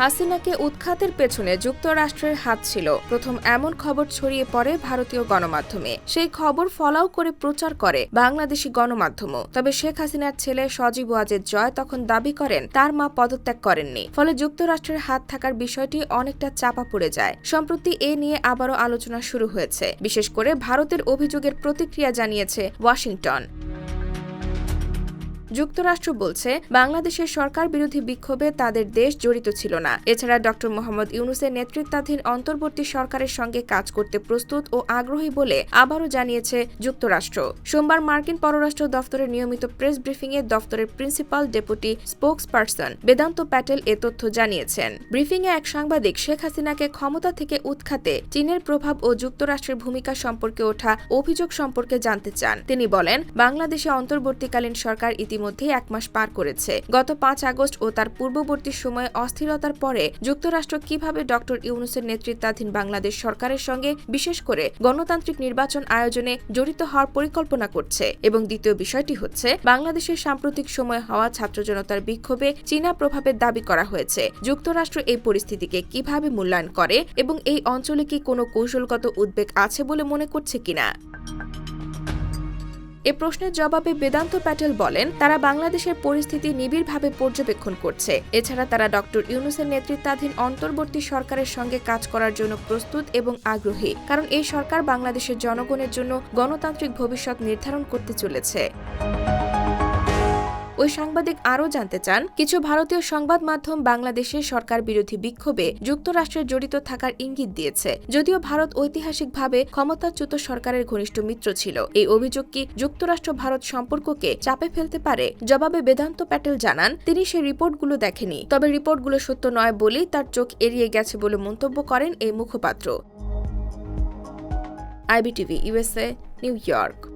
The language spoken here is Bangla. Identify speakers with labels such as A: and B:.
A: হাসিনাকে উৎখাতের পেছনে যুক্তরাষ্ট্রের হাত ছিল। প্রথম এমন খবর ছড়িয়ে পড়ে ভারতীয় গণমাধ্যমে। সেই খবর ফলাও করে প্রচার করে বাংলাদেশি গণমাধ্যমও। তবে শেখ হাসিনার ছেলে সজীব ওয়াজেদ জয় তখন দাবি করেন, তার মা পদত্যাগ করেননি। ফলে যুক্তরাষ্ট্রের হাত থাকার বিষয়টি অনেকটা চাপা পড়ে যায়। সম্প্রতি এ নিয়ে আবারও আলোচনা শুরু হয়েছে। বিশেষ করে ভারতের অভিযোগের প্রতিক্রিয়া জানিয়েছে ওয়াশিংটন। যুক্তরাষ্ট্র বলছে, বাংলাদেশের সরকার বিরোধী বিক্ষোভে তাদের দেশ জড়িত ছিল না। এছাড়া ড. মোহাম্মদ ইউনুসের নেতৃত্বাধীন অন্তর্বর্তী সরকারের সঙ্গে কাজ করতে প্রস্তুত ও আগ্রহী বলে আবারও জানিয়েছে যুক্তরাষ্ট্র। সোমবার মার্কিন পররাষ্ট্র দফতরের নিয়মিত প্রেস ব্রিফিংয়ে দফতরের principal deputy spokesperson Vedant Patel এ তথ্য জানিয়েছেন। ব্রিফিংয়ে এক সাংবাদিক, শেখ হাসিনাকে ক্ষমতা থেকে উৎখাতে চীনের প্রভাব ও যুক্তরাষ্ট্রের ভূমিকা সম্পর্কে ওঠা অভিযোগ সম্পর্কে জানতে চান। তিনি বলেন, বাংলাদেশে অন্তর্বর্তীকালীন সরকার ইতিমধ্যেই এক মাস পার করেছে। গত পাঁচ আগস্ট ও তার পূর্ববর্তী সময়ে অস্থিরতার পরে যুক্তরাষ্ট্র কীভাবে ডক্টর ইউনুসের নেতৃত্বাধীন বাংলাদেশ সরকারের সঙ্গে, বিশেষ করে গণতান্ত্রিক নির্বাচন আয়োজনে জড়িত হওয়ার পরিকল্পনা করছে এবং দ্বিতীয় বিষয়টি হচ্ছে, বাংলাদেশের সাম্প্রতিক সময়ে হওয়া ছাত্র জনতার বিক্ষোভে চীনা প্রভাবের দাবি করা হয়েছে। যুক্তরাষ্ট্র এই পরিস্থিতিকে কীভাবে মূল্যায়ন করে এবং এই অঞ্চলে কি কোনো কৌশলগত উদ্বেগ আছে বলে মনে করছে কিনা? এ প্রশ্নের জবাবে বেদান্ত প্যাটেল বলেন, তারা বাংলাদেশের পরিস্থিতি নিবিড়ভাবে পর্যবেক্ষণ করছে। এছাড়া তারা ডক্টর ইউনুসের নেতৃত্বাধীন অন্তর্বর্তী সরকারের সঙ্গে কাজ করার জন্য প্রস্তুত এবং আগ্রহী, কারণ এই সরকার বাংলাদেশের জনগণের জন্য গণতান্ত্রিক ভবিষ্যৎ নির্ধারণ করতে চলেছে। ওই সাংবাদিক আরও জানতে চান, কিছু ভারতীয় সংবাদ মাধ্যম বাংলাদেশের সরকার বিরোধী বিক্ষোভে যুক্তরাষ্ট্রের জড়িত থাকার ইঙ্গিত দিয়েছে। যদিও ভারত ঐতিহাসিকভাবে ক্ষমতাচ্যুত সরকারের ঘনিষ্ঠ মিত্র ছিল, এই অভিযোগ কি যুক্তরাষ্ট্র ভারত সম্পর্ককে চাপে ফেলতে পারে? জবাবে বেদান্ত প্যাটেল জানান, তিনি সেই রিপোর্টগুলো দেখেনি। তবে রিপোর্টগুলো সত্য নয় বলেই তার চোখ এড়িয়ে গেছে বলে মন্তব্য করেন এই মুখপাত্র। IBTV USA New York.